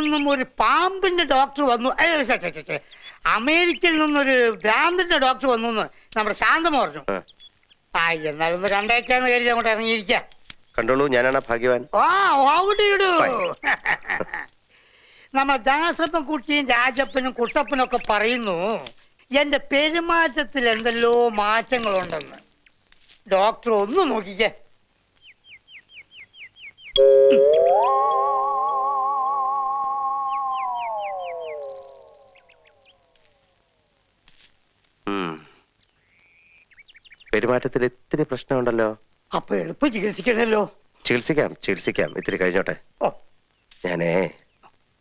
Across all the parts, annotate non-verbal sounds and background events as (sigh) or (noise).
നിന്നും ഒരു പാമ്പിന്റെ ഡോക്ടർ വന്നു. അമേരിക്കയിൽ നിന്നൊരു ഭ്രാന്തിന്റെ ഡോക്ടർ വന്നു എന്ന് നമ്മുടെ ശാന്തം പറഞ്ഞു. ആ. എന്നാലും ഒന്ന് കണ്ടേക്കാന്ന് കരുതി അങ്ങോട്ട് ഇറങ്ങിയിരിക്കാം. കണ്ടോളൂ ഞാനാണ് ഭാഗ്യവാൻ. ആ ഓടിയിടൂ (laughs) നമ്മുടെ ദാസപ്പൻ കുട്ടിയും രാജപ്പനും കുട്ടപ്പനും ഒക്കെ പറയുന്നു എന്റെ പെരുമാറ്റത്തിൽ എന്തെല്ലോ മാറ്റങ്ങളുണ്ടെന്ന്. ഡോക്ടർ ഒന്ന് നോക്കിക്കേ. പെരുമാറ്റത്തിൽ ഇത്തിരി പ്രശ്നമുണ്ടല്ലോ. അപ്പൊ എളുപ്പം ചികിത്സിക്കണല്ലോ. ചികിത്സിക്കാം ചികിത്സിക്കാം. ഇത്തിരി കഴിഞ്ഞോട്ടെ. ഓ. ഞാനേ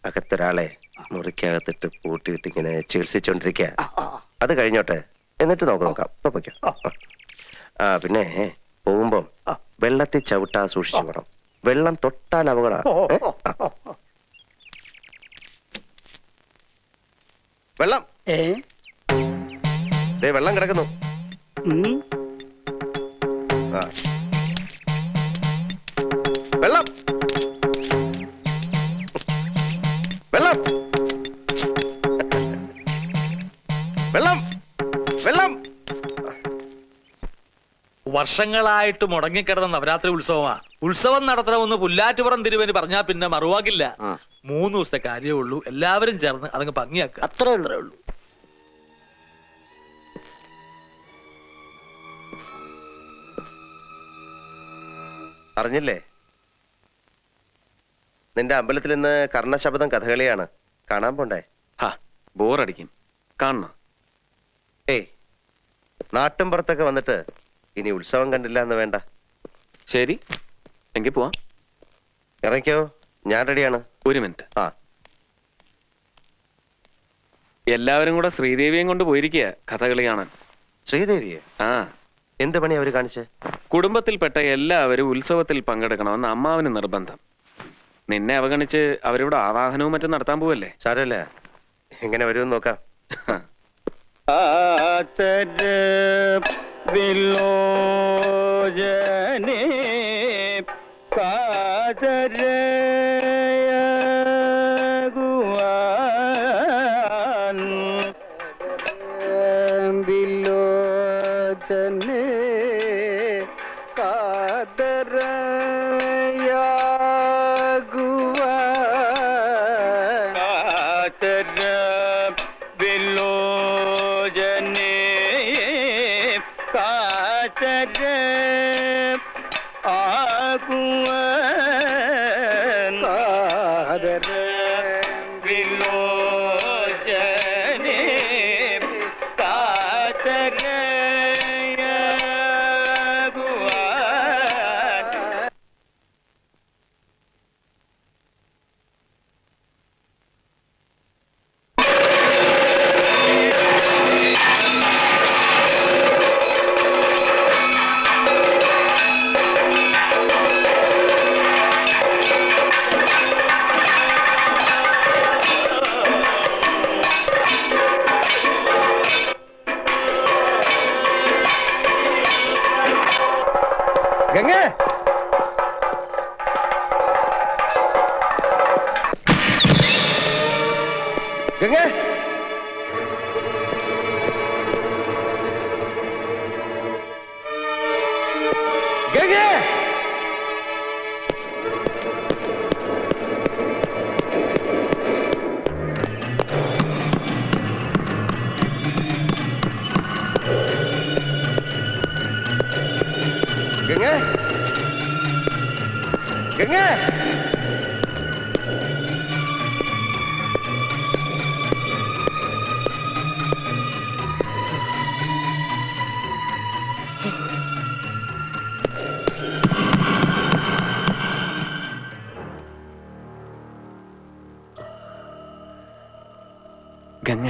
അകത്തൊരാളെ മുറിക്കകത്തിട്ട് പൂട്ടിയിട്ട് ഇങ്ങനെ ചികിത്സിച്ചോണ്ടിരിക്കുക ആ. അത് കഴിഞ്ഞോട്ടെ. എന്നിട്ട് നോക്ക് നോക്കാം. ഇപ്പൊ പൊയ്ക്കോ. ആ. പിന്നെ പോകുമ്പം. വെള്ളത്തിൽ ചവിട്ടാ സൂക്ഷിച്ചു പോകണം വെള്ളം തൊട്ടാൽ അപകട. വെള്ളം. ദേ വെള്ളം കിടക്കുന്നു. വെള്ളം. വെള്ളം. വെള്ളം. വെള്ളം. വർഷങ്ങളായിട്ട് മുടങ്ങിക്കിടന്ന നവരാത്രി ഉത്സവമാ. ഉത്സവം നടത്തണമെന്ന് പുല്ലാറ്റുപുറം തിരുവന് പറഞ്ഞാ പിന്നെ മറുവാക്കില്ല മൂന്ന് ദിവസത്തെ കാര്യമേ ഉള്ളൂ. എല്ലാവരും ചേർന്ന് അതങ്ങ് ഭംഗിയാക്കുക. അത്രേ ഉള്ളൂ. അറിഞ്ഞില്ലേ? നിന്റെ അമ്പലത്തിൽ ഇന്ന് കർണശബ്ദം കഥകളിയാണ്. കാണാൻ പോണ്ടേ? ഹാ ബോറടിക്കും. കാണണം. ഏയ് നാട്ടും പുറത്തൊക്കെ വന്നിട്ട് ഇനി ഉത്സവം കണ്ടില്ല എന്ന് വേണ്ട. ശരി എങ്കിൽ പോവാം. ഇറങ്ങിക്കോ ഞാൻ റെഡിയാണ്. ഒരു മിനിറ്റ്. ആ. എല്ലാവരും കൂടെ ശ്രീദേവിയും കൊണ്ട് പോയിരിക്കുക കഥകളി കാണാൻ. ശ്രീദേവിയെ? ആ. എന്ത് പണി അവർ കാണിച്ച്? കുടുംബത്തിൽപ്പെട്ട എല്ലാവരും ഉത്സവത്തിൽ പങ്കെടുക്കണമെന്ന് അമ്മാവിന് നിർബന്ധം. നിന്നെ അവഗണിച്ച് അവരിവിടെ ആവാഹനവും മറ്റും നടത്താൻ പോവല്ലേ? സാരല്ല. എങ്ങനെ വരുമെന്ന് നോക്കാം. ഗംഗേ ഗംഗേ ഗംഗേ.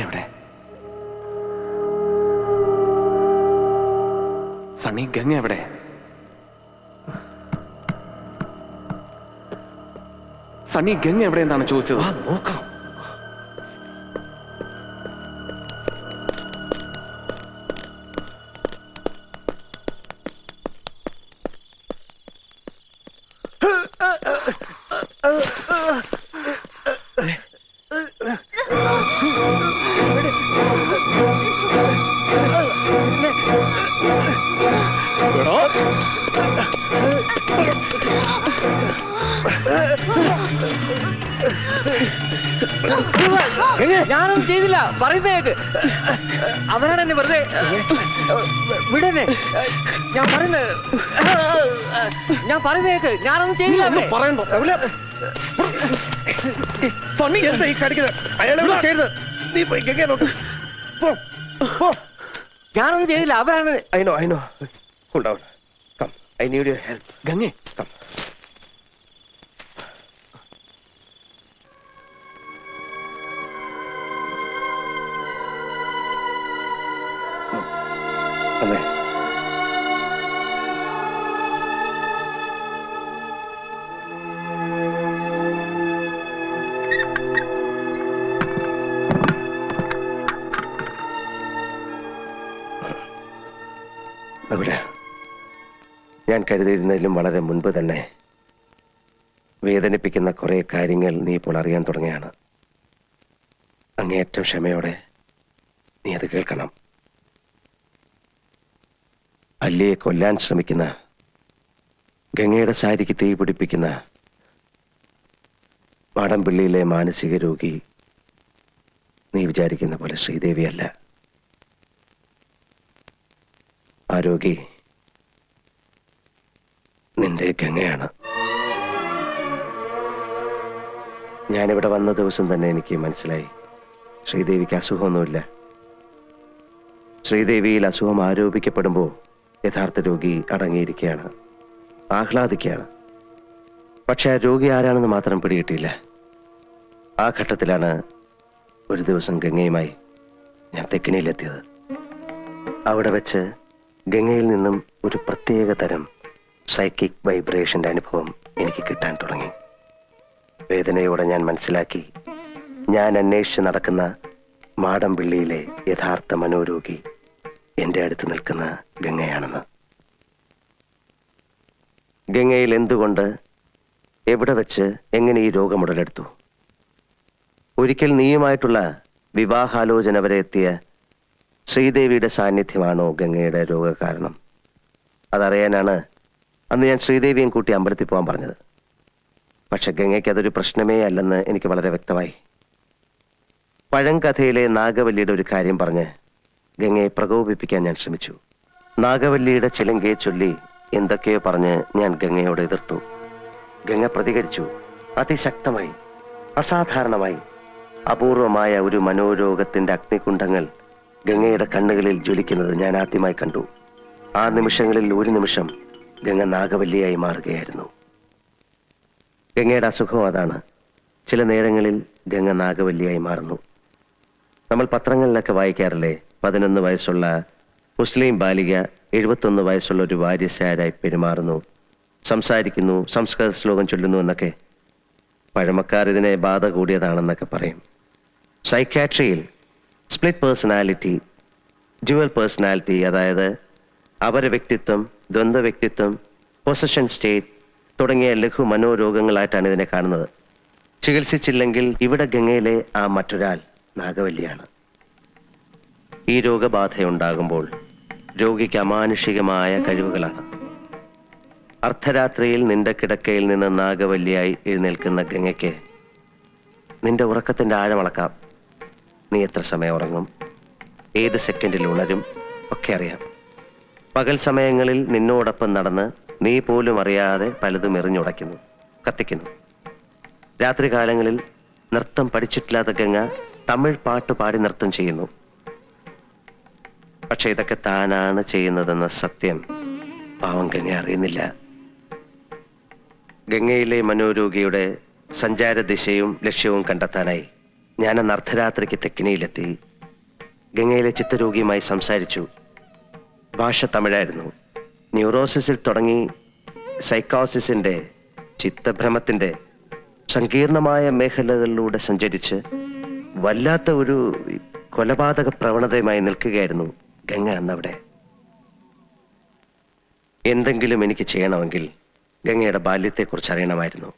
എവിടെ? സണ്ണി ഗംഗ എവിടെ? സണ്ണി ഗംഗ എവിടെയെന്നാണ് ചോദിച്ചത് നോക്കാം ഞാനൊന്നും ചെയ്തില്ല. പറയുന്ന കേക്ക്. അവനാണ് എന്നെ വെറുതെ വിടനെ ഞാൻ പറയുന്നത് ഞാൻ പറയുന്ന കേക്ക്. ഞാനൊന്നും ചെയ്തില്ല. പറയണ്ടോ? എന്താ ഈ അയാളെ നീ ഗംഗയെ നോക്ക്. പോ പോ. ഞാനൊന്നും ചെയ്തില്ല. അവരാണ്. I know I know. Come. I need your help. ഗംഗേ. Come. വന്നേ ഞാൻ കരുതിയിരുന്നതിലും വളരെ മുൻപ് തന്നെ വേദനിപ്പിക്കുന്ന കുറേ കാര്യങ്ങൾ നീ ഇപ്പോൾ അറിയാൻ തുടങ്ങിയാണ് അങ്ങേയറ്റം ക്ഷമയോടെ നീ അത് കേൾക്കണം. അല്ലിയെ കൊല്ലാൻ ശ്രമിക്കുന്ന ഗംഗയുടെ സാരിക്ക് തീ പിടിപ്പിക്കുന്ന മാടമ്പിള്ളിയിലെ മാനസിക രോഗി നീ വിചാരിക്കുന്ന പോലെ ശ്രീദേവിയല്ല. ആ രോഗി നിന്റെ ഗംഗയാണ്. ഞാനിവിടെ വന്ന ദിവസം തന്നെ എനിക്ക് മനസ്സിലായി. ശ്രീദേവിക്ക് അസുഖമൊന്നുമില്ല. ശ്രീദേവിയിൽ അസുഖം ആരോപിക്കപ്പെടുമ്പോൾ യഥാർത്ഥ രോഗി അടങ്ങിയിരിക്കുകയാണ്. ആഹ്ലാദിക്കുകയാണ്. പക്ഷേ ആ രോഗി ആരാണെന്ന് മാത്രം പിടികിട്ടിയില്ല. ആ ഘട്ടത്തിലാണ് ഒരു ദിവസം ഗംഗയുമായി ഞാൻ തെക്കിനിയിലെത്തിയത്. അവിടെ വെച്ച് ഗംഗയിൽ നിന്നും ഒരു പ്രത്യേക തരം സൈക്കിക് വൈബ്രേഷന്റെ അനുഭവം എനിക്ക് കിട്ടാൻ തുടങ്ങി. വേദനയോടെ ഞാൻ മനസ്സിലാക്കി ഞാൻ അന്വേഷിച്ച് നടക്കുന്ന മാടമ്പിള്ളിയിലെ യഥാർത്ഥ മനോരോഗി എന്റെ അടുത്ത് നിൽക്കുന്ന ഗംഗയാണെന്ന്. ഗംഗയിൽ എന്തുകൊണ്ട് എവിടെ വെച്ച് എങ്ങനെ ഈ രോഗം ഉടലെടുത്തു? ഒരിക്കൽ നീയുമായിട്ടുള്ള വിവാഹാലോചന വരെ എത്തിയ ശ്രീദേവിയുടെ സാന്നിധ്യമാണോ ഗംഗയുടെ രോഗകാരണം? അതറിയാനാണ് അന്ന് ഞാൻ ശ്രീദേവിയും കൂട്ടി അമ്പലത്തിൽ പോകാൻ പറഞ്ഞത്. പക്ഷെ ഗംഗയ്ക്ക് അതൊരു പ്രശ്നമേ അല്ലെന്ന് എനിക്ക് വളരെ വ്യക്തമായി. പഴങ്കഥയിലെ നാഗവല്ലിയുടെ ഒരു കാര്യം പറഞ്ഞ് ഗംഗയെ പ്രകോപിപ്പിക്കാൻ ഞാൻ ശ്രമിച്ചു. നാഗവല്ലിയുടെ ചിലങ്കയെ ചൊല്ലി എന്തൊക്കെയോ പറഞ്ഞ് ഞാൻ ഗംഗയോട് എതിർത്തു. ഗംഗ പ്രതികരിച്ചു. അതിശക്തമായി അസാധാരണമായി അപൂർവമായ ഒരു മനോരോഗത്തിന്റെ അഗ്നികുണ്ഠങ്ങൾ ഗംഗയുടെ കണ്ണുകളിൽ ജ്വലിക്കുന്നത് ഞാൻ ആദ്യമായി കണ്ടു. ആ നിമിഷങ്ങളിൽ ഒരു നിമിഷം ഗംഗ നാഗവല്ലിയായി മാറുകയായിരുന്നു. ഗംഗയുടെ അസുഖം അതാണ്. ചില നേരങ്ങളിൽ ഗംഗ നാഗവല്ലിയായി മാറുന്നു. നമ്മൾ പത്രങ്ങളിലൊക്കെ വായിക്കാറില്ലേ? പതിനൊന്ന് വയസ്സുള്ള മുസ്ലിം ബാലിക എഴുപത്തൊന്ന് വയസ്സുള്ള ഒരു വാര്യസാരായി പെരുമാറുന്നു. സംസാരിക്കുന്നു സംസ്കൃത ശ്ലോകം ചൊല്ലുന്നു എന്നൊക്കെ. പഴമക്കാർ ഇതിനെ ബാധ കൂടിയതാണെന്നൊക്കെ പറയും. സൈക്യാട്രിയിൽ സ്പ്ലിറ്റ് പേഴ്സണാലിറ്റി ഡ്യുവൽ പേഴ്സണാലിറ്റി അതായത് അപര വ്യക്തിത്വം ദ്വന്ദ്വ വ്യക്തിത്വം പൊസഷൻ സ്റ്റേറ്റ് തുടങ്ങിയ ലഘു മനോരോഗങ്ങളായിട്ടാണ് ഇതിനെ കാണുന്നത്. ചികിത്സിച്ചില്ലെങ്കിൽ ഇവിടെ ഗംഗയിലെ ആ മറ്റൊരാൾ നാഗവല്ലിയാണ്. ഈ രോഗബാധയുണ്ടാകുമ്പോൾ രോഗിക്ക് അമാനുഷികമായ കഴിവുകളാണ്. അർദ്ധരാത്രിയിൽ നിന്റെ കിടക്കയിൽ നിന്ന് നാഗവല്ലിയായി എഴുന്നേൽക്കുന്ന ഗംഗയ്ക്ക് നിന്റെ ഉറക്കത്തിന്റെ ആഴമളക്കാം നീ എത്ര സമയം ഉറങ്ങും? ഏത് സെക്കൻഡിൽ ഉണരും? ഒക്കെ അറിയാം. പകൽ സമയങ്ങളിൽ നിന്നോടൊപ്പം നടന്ന് നീ പോലും അറിയാതെ പലതും എറിഞ്ഞുടയ്ക്കുന്നു കത്തിക്കുന്നു. രാത്രികാലങ്ങളിൽ നൃത്തം പഠിച്ചിട്ടില്ലാത്ത ഗംഗ തമിഴ് പാട്ട് പാടി നൃത്തം ചെയ്യുന്നു. പക്ഷെ ഇതൊക്കെ താനാണ് ചെയ്യുന്നതെന്ന സത്യം. പാവം ഗംഗ അറിയുന്നില്ല. ഗംഗയിലെ മനോരോഗിയുടെ സഞ്ചാര ദിശയും ലക്ഷ്യവും കണ്ടെത്താനായി ഞാൻ അന്ന് അർദ്ധരാത്രിക്ക് തെക്കിനിയിലെത്തി. ഗംഗയിലെ ചിത്തരോഗിയുമായി സംസാരിച്ചു. ഭാഷ തമിഴായിരുന്നു. ന്യൂറോസിസിൽ തുടങ്ങി സൈക്കോസിസിന്റെ ചിത്തഭ്രമത്തിന്റെ സങ്കീർണമായ മേഖലകളിലൂടെ സഞ്ചരിച്ച് വല്ലാത്ത ഒരു കൊലപാതക പ്രവണതയുമായി നിൽക്കുകയായിരുന്നു. ഗംഗ അന്നവിടെ എന്തെങ്കിലും എനിക്ക് ചെയ്യണമെങ്കിൽ ഗംഗയുടെ ബാല്യത്തെക്കുറിച്ച് അറിയണമായിരുന്നു.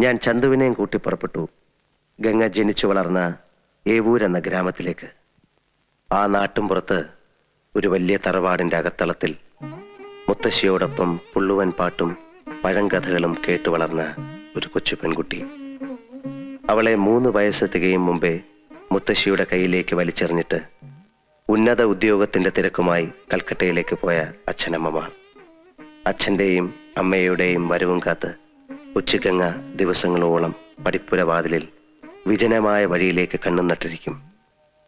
ഞാൻ ചന്തുവിനെയും കൂട്ടി പുറപ്പെട്ടു. ഗംഗ ജനിച്ചു വളർന്ന ഏവൂർ എന്ന ഗ്രാമത്തിലേക്ക്. ആ നാട്ടുംപുറത്ത് ഒരു വലിയ തറവാടിന്റെ അകത്തളത്തിൽ മുത്തശ്ശിയോടൊപ്പം പുള്ളുവൻ പാട്ടും പഴങ്കഥകളും കേട്ടു വളർന്ന ഒരു കൊച്ചു പെൺകുട്ടി. അവളെ മൂന്ന് വയസ്സെത്തുകയും തികയും മുമ്പേ മുത്തശ്ശിയുടെ കയ്യിലേക്ക് വലിച്ചെറിഞ്ഞിട്ട് ഉന്നത ഉദ്യോഗത്തിന്റെ തിരക്കുമായി കൽക്കട്ടയിലേക്ക് പോയ അച്ഛനമ്മമാർ. അച്ഛന്റെയും അമ്മയുടെയും വരവും കാത്ത് ഉച്ചക്കങ്ങ ദിവസങ്ങളോളം പഠിപ്പുര വാതിലിൽ വിജനമായ വഴിയിലേക്ക് കണ്ണു നട്ടിരിക്കും.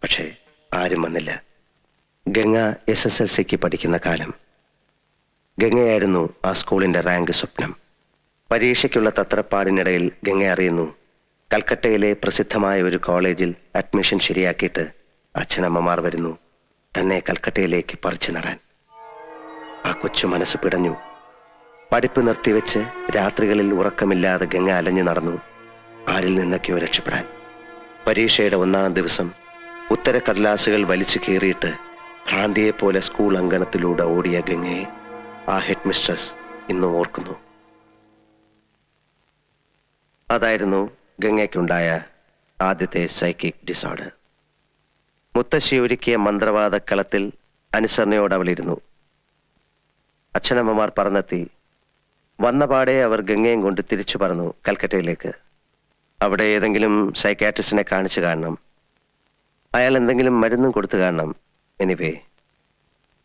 പക്ഷേ ആരും വന്നില്ല. ഗംഗ എസ് എസ് എൽ സിക്ക് പഠിക്കുന്ന കാലം. ഗംഗയായിരുന്നു ആ സ്കൂളിന്റെ റാങ്ക് സ്വപ്നം. പരീക്ഷയ്ക്കുള്ള തത്രപ്പാടിനിടയിൽ ഗംഗ അറിയുന്നു കൽക്കട്ടയിലെ പ്രസിദ്ധമായ ഒരു കോളേജിൽ അഡ്മിഷൻ ശരിയാക്കിയിട്ട് അച്ഛനമ്മമാർ വരുന്നു. തന്നെ കൽക്കട്ടയിലേക്ക് പറിച്ചു നടാൻ. ആ കൊച്ചു മനസ്സ് പിടഞ്ഞു. പഠിപ്പ് നിർത്തിവെച്ച് രാത്രികളിൽ ഉറക്കമില്ലാതെ ഗംഗ അലഞ്ഞു നടന്നു ആരിൽ നിന്നൊക്കെയോ രക്ഷപ്പെടാൻ. പരീക്ഷയുടെ ഒന്നാം ദിവസം ഉത്തരക്കടലാസുകൾ വലിച്ചു കീറിയിട്ട് ഭ്രാന്തിയെപ്പോലെ സ്കൂൾ അങ്കണത്തിലൂടെ ഓടിയ ഗംഗയെ ആ ഹെഡ് മിസ്ട്രസ് ഇന്നും ഓർക്കുന്നു. അതായിരുന്നു ഗംഗയ്ക്കുണ്ടായ ആദ്യത്തെ സൈക്കിക് ഡിസോർഡർ മുത്തശ്ശി ഒരുക്കിയ മന്ത്രവാദ കളത്തിൽ അനുസരണയോടെ അവളിരുന്നു അച്ഛനമ്മമാർ പറന്നെത്തി. വന്നപാടെ അവർ ഗംഗയും കൊണ്ട് തിരിച്ചു പറഞ്ഞു കൽക്കട്ടയിലേക്ക്. അവിടെ ഏതെങ്കിലും സൈക്കാട്രിസ്റ്റിനെ കാണിച്ചു കാണണം. അയാൾ എന്തെങ്കിലും മരുന്നും കൊടുത്തു കാണണം. എനിവേ.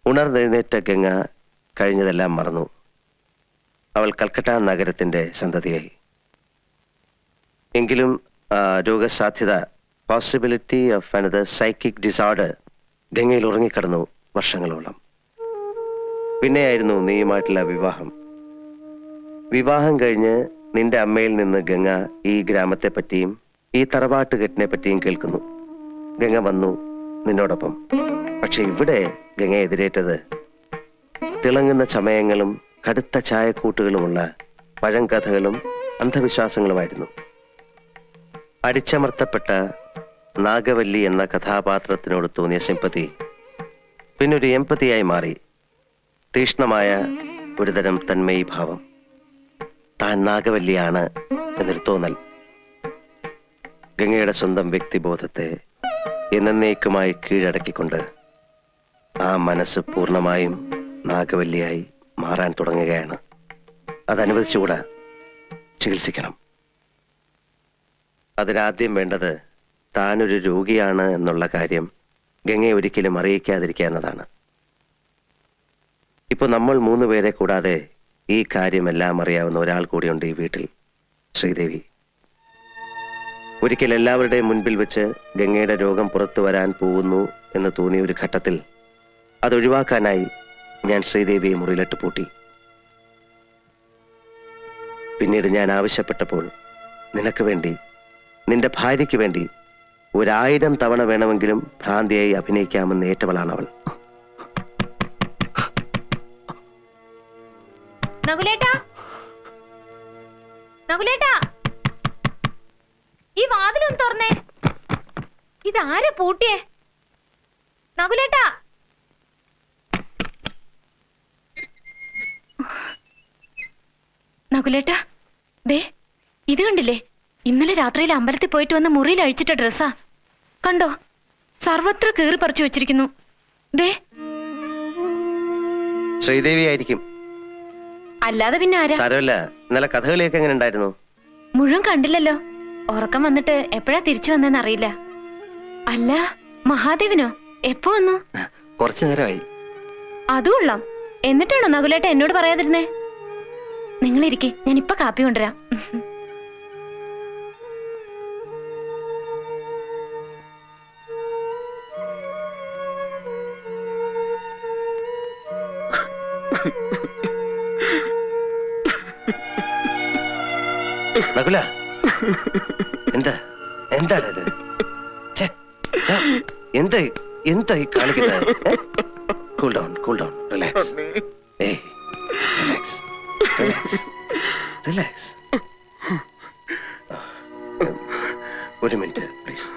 ഉണർന്നെഴുന്നേറ്റ ഗംഗ കഴിഞ്ഞതെല്ലാം മറന്നു. അവൾ കൽക്കട്ട നഗരത്തിന്റെ സന്തതിയായി. എങ്കിലും രോഗസാധ്യത possibility of another psychic disorder ഗംഗയിൽ ഉറങ്ങിക്കിടന്നു വർഷങ്ങളോളം. പിന്നെയായിരുന്നു നീയുമായിട്ടുള്ള വിവാഹം. വിവാഹം കഴിഞ്ഞ് നിന്റെ അമ്മയിൽ നിന്ന് ഗംഗ ഈ ഗ്രാമത്തെ പറ്റിയും ഈ തറവാട്ടുകെട്ടിനെ പറ്റിയും കേൾക്കുന്നു. ഗംഗ വന്നു നിന്നോടൊപ്പം. പക്ഷെ ഇവിടെ ഗംഗ എതിരേറ്റത് തിളങ്ങുന്ന ചമയങ്ങളും കടുത്ത ചായക്കൂട്ടുകളുമുള്ള പഴങ്കഥകളും അന്ധവിശ്വാസങ്ങളുമായിരുന്നു. അടിച്ചമർത്തപ്പെട്ട നാഗവല്ലി എന്ന കഥാപാത്രത്തിനോട് തോന്നിയ സിമ്പതി പിന്നൊരു എമ്പതിയായി മാറി. തീഷ്ണമായ ഒരുതരം തന്മയി ഭാവം. താൻ നാഗവല്ലിയാണ് എന്നൊരു തോന്നൽ. ഗംഗയുടെ സ്വന്തം വ്യക്തിബോധത്തെ എന്നേക്കുമായി കീഴടക്കിക്കൊണ്ട് ആ മനസ്സ് പൂർണമായും നാഗവല്ലിയായി മാറാൻ തുടങ്ങുകയാണ്. അതനുവദിച്ചുകൂടാ ചികിത്സിക്കണം. അതിനാദ്യം വേണ്ടത് താനൊരു രോഗിയാണ് എന്നുള്ള കാര്യം ഗംഗയെ ഒരിക്കലും അറിയിക്കാതിരിക്കുക എന്നതാണ് ഇപ്പൊ നമ്മൾ മൂന്ന് പേരെ കൂടാതെ ഈ കാര്യമെല്ലാം അറിയാവുന്ന ഒരാൾ കൂടിയുണ്ട് ഈ വീട്ടിൽ ശ്രീദേവി. ഒരിക്കൽ എല്ലാവരുടെയും മുൻപിൽ വെച്ച് ഗംഗയുടെ രോഗം പുറത്തു വരാൻ പോകുന്നു എന്ന് തോന്നിയ ഒരു ഘട്ടത്തിൽ അതൊഴിവാക്കാനായി ഞാൻ ശ്രീദേവിയെ മുറിയിലിട്ട് പൂട്ടി. പിന്നീട് ഞാൻ ആവശ്യപ്പെട്ടപ്പോൾ നിനക്ക് വേണ്ടി നിന്റെ ഭാര്യയ്ക്ക് വേണ്ടി ഒരായിരം തവണ വേണമെങ്കിലും ഭ്രാന്തിയായി അഭിനയിക്കാമെന്ന് ഏറ്റവളാണ് അവൾ. ഈ വാതിലൊന്ന് തുറന്നേ. ഇതാരെ പൂട്ടിയേ? നകുലേട്ടാ? നകുലേട്ടാ ദേ ഇത് കണ്ടില്ലേ? ഇന്നലെ രാത്രിയിൽ അമ്പലത്തിൽ പോയിട്ട് വന്ന മുറിയിൽ അഴിച്ചിട്ട ഡ്രസ്സാ. കണ്ടോ? സർവത്ര കീറി പറിച്ചു വെച്ചിരിക്കുന്നു. ദേ. ശ്രീദേവി ആയിരിക്കും. അല്ലാതെ പിന്നെ ആരാ? സാരമല്ല. ഇന്നലെ കഥകളിയൊക്കെ എങ്ങനെ ഉണ്ടായിരുന്നു? മുഴുവൻ കണ്ടില്ലല്ലോ. ഉറക്കം വന്നിട്ട് എപ്പോഴാ തിരിച്ചു വന്നെന്ന് അറിയില്ല. അല്ല മഹാദേവനോ? എപ്പോ വന്നു? കുറച്ചു നേരമായി. അതും ഉള്ളാം എന്നിട്ടാണോ നകുലേട്ട എന്നോട് പറയാതിരുന്നേ? നിങ്ങൾ ഇരിക്കെ ഞാൻ ഇപ്പൊ കാപ്പി കൊണ്ടുവരാം. നകുല. എന്താ? എന്താണ് ഇത്? ഛെ, ആ, എന്താ ഈ- എന്താ കാണിക്കുന്നത്? Cool down cool down relax ഏയ് റിലാക്സ് റിലാക്സ് റിലാക്സ് ഒരു മിനിറ്റ് പ്ലീസ്